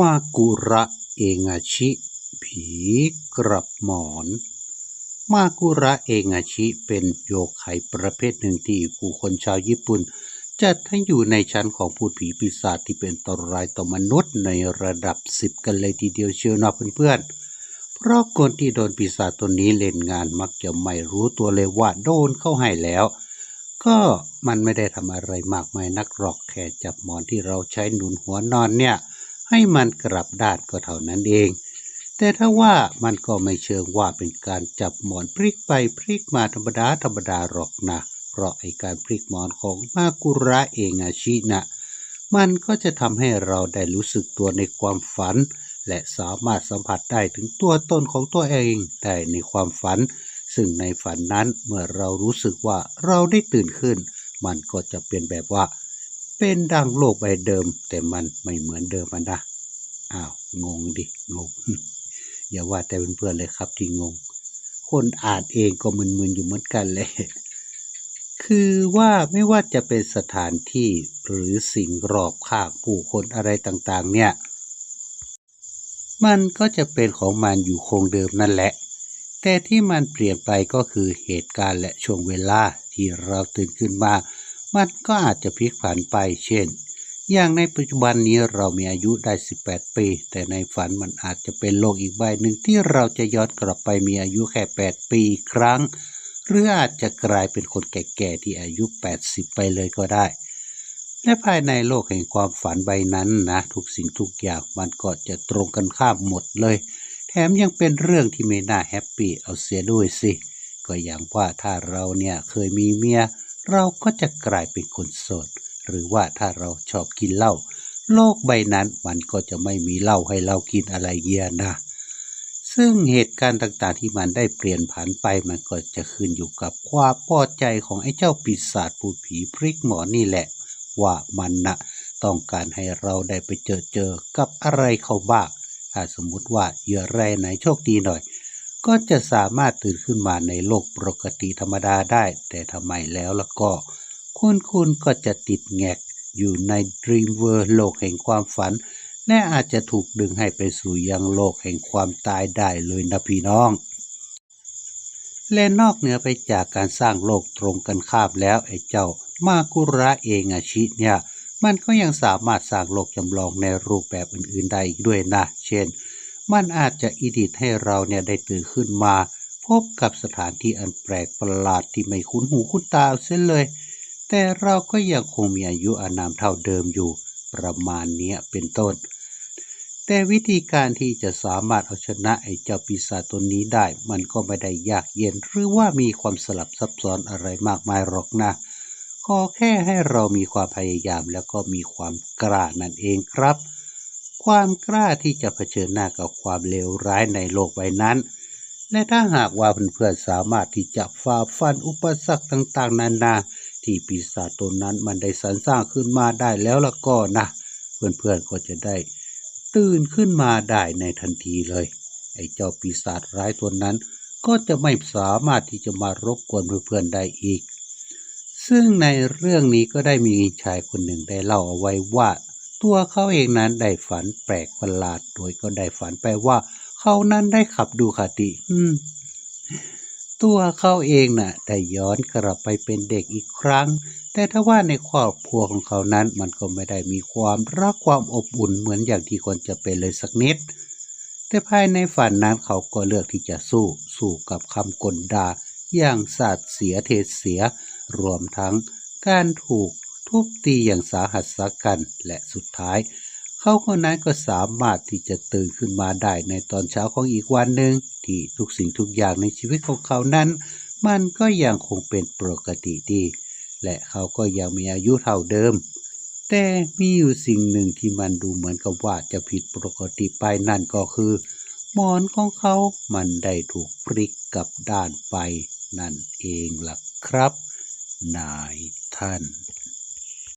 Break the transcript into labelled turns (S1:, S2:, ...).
S1: มากุระเองาชิ ผีกระบหมอน มากุระเองาชิเป็นโยไคประเภทหนึ่งที่ผู้คนชาวญี่ปุ่น จัดให้อยู่ในชั้นของพูดผีปีศาจที่เป็นอันตรายต่อมนุษย์ในระดับสิบกันเลยทีเดียวเชียวนะเพื่อนๆ เพราะคนที่โดนปีศาจตัวนี้เล่นงานมักจะไม่รู้ตัวเลยว่าโดนเข้าให้แล้ว ก็มันไม่ได้ทำอะไรมากมายนักหรอกแค่จับหมอนที่เราใช้หนุนหัวนอนเนี่ย ให้มันกลับด้านก็เท่านั้นเอง แต่ถ้าว่ามันก็ไม่เชิงว่าเป็นการจับหมอนพลิกไปพลิกมาธรรมดาธรรมดาหรอกนะ เพราะไอการพลิกหมอนของมากุระเองอาชินะ มันก็จะทำให้เราได้รู้สึกตัวในความฝัน และสามารถสัมผัสได้ถึงตัวตนของตัวเองได้ในความฝัน ซึ่งในฝันนั้นเมื่อเรารู้สึกว่าเราได้ตื่นขึ้น มันก็จะเป็นแบบว่า เป็นดังโลกใบเดิม แต่มันไม่เหมือนเดิมอะนะอ้าวงงดิงงอย่าว่าแต่เพื่อนๆเลยครับที่งง คนอ่านเองก็มึนๆอยู่เหมือนกันเลย คือว่าไม่ว่าจะเป็นสถานที่หรือสิ่งรอบข้างผู้คนอะไรต่างๆ เนี่ย มันก็จะเป็นของมันอยู่คงเดิมนั่นแหละ แต่ที่มันเปลี่ยนไปก็คือเหตุการณ์และช่วงเวลาที่เราตื่นขึ้นมา มันก็อาจจะพลิกผันไปเช่น อย่างในปัจจุบันนี้เรามีอายุได้ 18 ปี แต่ในฝันมันอาจจะเป็นโลกอีกใบหนึ่งที่เราจะย้อนกลับไปมีอายุแค่ 8ปีอีครั้ง หรืออาจจะกลายเป็นคนแก่ๆที่อายุ 80 ไปเลยก็ได้ และภายในโลกแห่งความฝันใบนั้นนะทุกสิ่งทุกอย่างมันก็จะตรงกันข้ามหมดเลยแถมยังเป็นเรื่องที่ไม่น่าแฮปปี้เอาเสียด้วยสิ ก็อย่างว่าถ้าเราเนี่ยเคยมีเมีย เราก็จะกลายเป็นคนโสด หรือว่าถ้าเราชอบกินเหล้าโลกใบนั้นมันก็จะไม่มีเหล้าให้เรากินอะไรเยียนะ ซึ่งเหตุการณ์ต่างๆที่มันได้เปลี่ยนผันไปมันก็จะขึ้นอยู่กับความพอใจของไอ้เจ้าปีศาจปูผีพริกหมอนี่แหละ ว่ามันนะต้องการให้เราได้ไปเจอเจอกับอะไรเขาบ้างถ้าสมมติว่าเหยื่อรายไหนโชคดีหน่อย ก็จะสามารถตื่นขึ้นมาในโลกปกติธรรมดาได้ แต่ทำไมแล้วล่ะก็ คุณคุณก็จะติดแงกอยู่ใน Dream World โลกแห่งความฝัน และอาจจะถูกดึงให้ไปสู่ยังโลกแห่งความตายได้เลยนะพี่น้องและนอกเหนือไปจากการสร้างโลกตรงกันข้ามแล้วไอ้เจ้า มากุระเองอาชิเนี่ย มันก็ยังสามารถสร้างโลกจำลองในรูปแบบอื่นๆได้อีกด้วยนะ เช่น มันอาจจะอิดิตให้เราเนี่ยได้ตื่นขึ้นมา พบกับสถานที่อันแปลกประหลาดที่ไม่คุ้นหูคุ้นตาเส้นเลย แต่เราก็ยังคงมีอายุอานามเท่าเดิมอยู่ ประมาณเนี้ยเป็นต้น แต่วิธีการที่จะสามารถเอาชนะไอ้เจ้าปีศาจตัวนี้ได้ มันก็ไม่ได้ยากเย็นหรือว่ามีความสลับซับซ้อนอะไรมากมายหรอกนะขอแค่ให้เรามีความพยายามแล้วก็มีความกล้านั่นเองครับ ความกล้าที่จะเผชิญหน้ากับความเลวร้ายในโลกใบนั้น และถ้าหากว่าเพื่อนๆสามารถที่จะฝ่าฟันอุปสรรคต่างๆ นานา ที่ปีศาจตัวนั้นมันได้สรรสร้างขึ้นมาได้แล้วละก็นะเพื่อนๆก็จะได้ตื่นขึ้นมาได้ในทันทีเลย ไอ้เจ้าปีศาจร้ายตัวนั้น ก็จะไม่สามารถที่จะมารบกวนเพื่อนๆได้อีก ซึ่งในเรื่องนี้ก็ได้มีชายคนหนึ่งได้เล่าเอาไว้ว่า ตัวเขาเองนั้นได้ฝันแปลกประหลาด โดยก็ได้ฝันไปว่าเขานั้นได้ขับดูคาติอืมตัวเขาเองน่ะได้ย้อนกลับไปเป็นเด็กอีกครั้ง แต่ถ้าว่าในครอบครัวของเขานั้นมันก็ไม่ได้มีความรักความอบอุ่นเหมือนอย่างที่ควรจะเป็นเลยสักนิด แต่ภายในฝันนั้นเขาก็เลือกที่จะสู้สู้กับคำกลด่าอย่างสาดเสียเทเสีย รวมทั้งการถูก ทุบตีอย่างสาหัสสากันและสุดท้าย เขาคนนั้นก็สามารถที่จะตื่นขึ้นมาได้ในตอนเช้าของอีกวันหนึ่งที่ทุกสิ่งทุกอย่างในชีวิตของเขานั้น มันก็ยังคงเป็นปกติดี และเขาก็ยังมีอายุเท่าเดิม แต่มีอยู่สิ่งหนึ่งที่มันดูเหมือนกับว่าจะผิดปกติไปนั่นก็คือหมอนของเขามันได้ถูกพลิกกลับด้านไปนั่นเองล่ะครับ นายท่าน